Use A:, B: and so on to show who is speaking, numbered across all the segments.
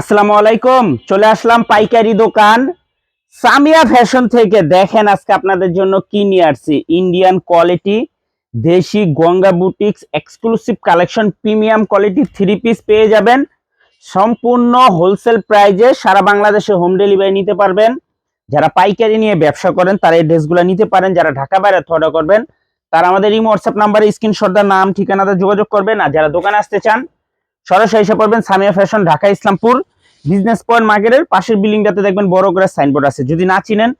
A: আসসালামু আলাইকুম, চলে আসলাম পাইকারি দোকান। সামিয়া ফ্যাশন থেকে দেখেন আজকে আপনাদের জন্য কি নিয়ে আসছি। ইন্ডিয়ান কোয়ালিটি দেশি Ganga boutiques exclusive collection premium quality three piece পেয়ে যাবেন। সম্পূর্ণ হোলসেল প্রাইজে সারা বাংলাদেশে হোম ডেলিভারি নিতে পারবেন। যারা পাইকারি নিয়ে ব্যবসা করেন, তারা এই ড্রেসগুলো নিতে পারেন। যারা ঢাকা বাইরে অর্ডার করবেন, তারা আমাদের এই হোয়াটসঅ্যাপ নাম্বারে স্ক্রিনশট নাম, ঠিকানাতে যোগাযোগ করবেন। আর যারা দোকানে আসতে চান সরাসরি এসে পড়বেন Samia fashion, Dhaka Islampur, business point মার্কেটের পাশের বিল্ডিংটাতে দেখবেন বড় করে সাইনবোর্ড আছে। যদি না চিনেন,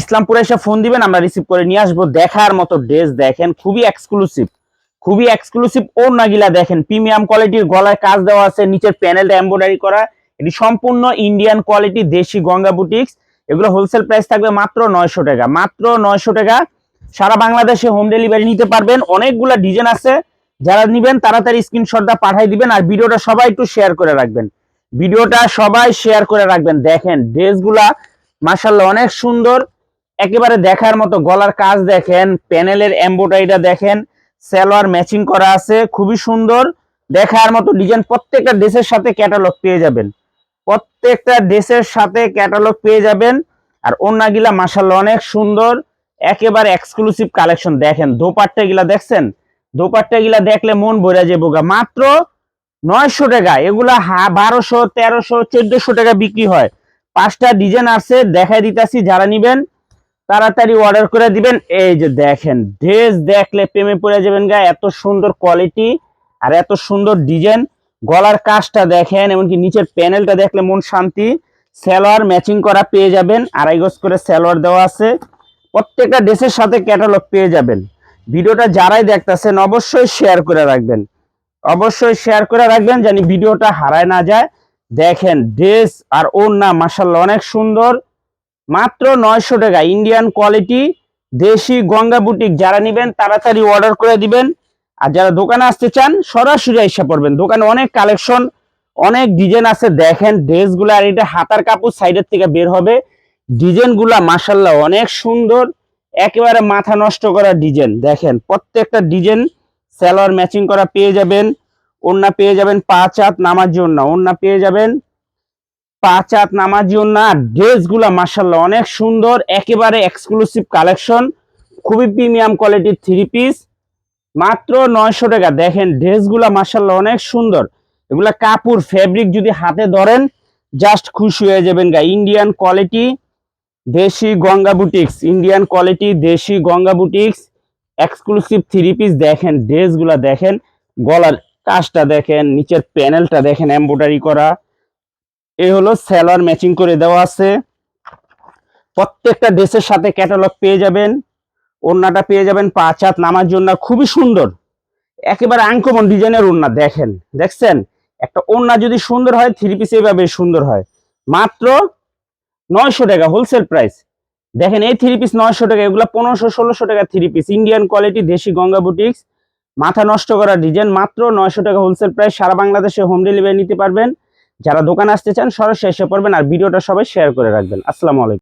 A: ইসলামপুরে এসে ফোন দিবেন, আমরা রিসিভ করে নিয়ে আসব। দেখার মতো ড্রেস দেখেন, খুবই এক্সক্লুসিভ খুবই এক্সক্লুসিভ ওড়নাগিলা দেখেন। প্রিমিয়াম কোয়ালিটির গলায় কাজ দেওয়া আছে, নিচের প্যানেলটা এমব্রয়ডারি করা। এটি সম্পূর্ণ ইন্ডিয়ান কোয়ালিটি দেশি গঙ্গা বুটিক্স এগুলো হোলসেল প্রাইস থাকবে মাত্র নয়শো টাকা। মাত্র নয়শো টাকা। সারা বাংলাদেশে হোম ডেলিভারি নিতে পারবেন। অনেকগুলা ডিজাইন আছে। যারা নিবেন তাড়াতাড়ি স্ক্রিনশটটা পাঠিয়ে দিবেন আর ভিডিওটা সবাই একটু শেয়ার করে রাখবেন। ভিডিওটা সবাই শেয়ার করে রাখবেন। দেখেন ড্রেসগুলা মাসাল্লাহ অনেক সুন্দর, একেবারে দেখার মতো গলার কাজ দেখেন, প্যানেলের এমব্রয়ডারিটা দেখেন, সালোয়ার ম্যাচিং করা আছে, খুবই সুন্দর। দেখার মতো ডিজাইন প্রত্যেকটা ড্রেসের সাথে ক্যাটালগ পেয়ে যাবেন। প্রত্যেকটা ড্রেসের সাথে ক্যাটালগ পেয়ে যাবেন। আর অন্যগুলা মাসাল্লাহ অনেক সুন্দর, একেবারে এক্সক্লুসিভ কালেকশন দেখেন দোপাট্টা গিলা দেখছেন? দোপাট্টা গিলা দেখলে মন ভরে যাব গা। মাত্র নয়শো টাকা। এগুলা বারোশো, তেরোশো, চোদ্দশো টাকা বিক্রি হয়। পাঁচটা ডিজাইন আছে, দেখাই দিতেছি, যারা নিবেন, তাড়াতাড়ি অর্ডার করে দিবেন। এই যে দেখেন ড্রেস দেখলে প্রেমে পড়ে যাবেন গা। এত সুন্দর কোয়ালিটি আর এত সুন্দর ডিজাইন গলার কাজটা দেখেন, এমনকি নিচের প্যানেলটা দেখলে মন শান্তি। স্যালোয়ার ম্যাচিং করা পেয়ে যাবেন। আড়াই গজ করে সালোয়ার দেওয়া আছে। প্রত্যেকটা ড্রেসের সাথে ক্যাটালগ পেয়ে যাবেন। ভিডিওটা যারাই দেখতেছেন, অবশ্যই শেয়ার করে রাখবেন। অবশ্যই শেয়ার করে রাখবেন জানি ভিডিওটা হারায় না যায়। দেখেন ড্রেস আর ওড়না মাসাল্লাহ অনেক সুন্দর। মাত্র নয়শো টাকা ইন্ডিয়ান কোয়ালিটি দেশি গঙ্গা বুটিক যারা নিবেন, তাড়াতাড়ি অর্ডার করে দিবেন। আর যারা দোকানে আসতে চান, সরাসরি এসে পড়বেন। দোকানে অনেক কালেকশন অনেক ডিজাইন আছে। দেখেন ড্রেসগুলো আর এটা হাতার কাপড় সাইডের থেকে বের হবে। ডিজাইনগুলা মাসাল্লাহ অনেক সুন্দর। একেবারে মাথা নষ্ট করা ডিজাইন। দেখেন, প্রত্যেকটা ডিজাইন সালোয়ার ম্যাচিং করা পেয়ে যাবেন ওন্না পেয়ে যাবেন পাঁচ হাত নামার জন্য ওন্না পেয়ে যাবেন পাঁচ হাত নামার জন্য আর ড্রেসগুলা মার্শাল্লাহ অনেক সুন্দর, একেবারে এক্সক্লুসিভ কালেকশন খুবই প্রিমিয়াম কোয়ালিটির থ্রি পিস মাত্র নয়শো টাকা। দেখেন, ড্রেসগুলা মার্শাল্লাহ অনেক সুন্দর। এগুলা কাপড় ফেব্রিক যদি হাতে ধরেন জাস্ট খুশি হয়ে যাবেন গা। ইন্ডিয়ান কোয়ালিটি দেশি গঙ্গা বুটিক্স ইন্ডিয়ান কোয়ালিটি দেশি Ganga boutiques exclusive three piece দেখেন, ড্রেসগুলা দেখেন, গলার কাজটা দেখেন, নিচের প্যানেলটা দেখেন এমব্রয়ডারি করা। এই হলো সেলার ম্যাচিং করে দেওয়া আছে। প্রত্যেকটা ড্রেসের সাথে ক্যাটালগ পেয়ে যাবেন, ওড়নাটা পেয়ে যাবেন, পাঁচ হাত নামার জন্য, খুবই সুন্দর। একেবারে আনকমন ডিজাইনের ওড়না, দেখেন, দেখছেন? একটা ওড়না যদি সুন্দর হয় থ্রি পিস এইভাবে সুন্দর হয়। মাত্র নয়শো টাকা হোলসেল প্রাইস দেখেন এই থ্রি পিস নয়শো টাকা, এগুলো পনেরোশো, ষোলোশো টাকা থ্রি পিস ইন্ডিয়ান কোয়ালিটি দেশি গঙ্গা বুটিক্স মাথা নষ্ট করা ডিজাইন মাত্র নয়শো টাকা হোলসেল প্রাইস সারা বাংলাদেশে হোম ডেলিভারি নিতে পারবেন। যারা দোকানে আসতে চান, সরাসরি এসে পড়বেন। আর ভিডিওটা সবাই শেয়ার করে রাখবেন। আসসালামু আলাইকুম।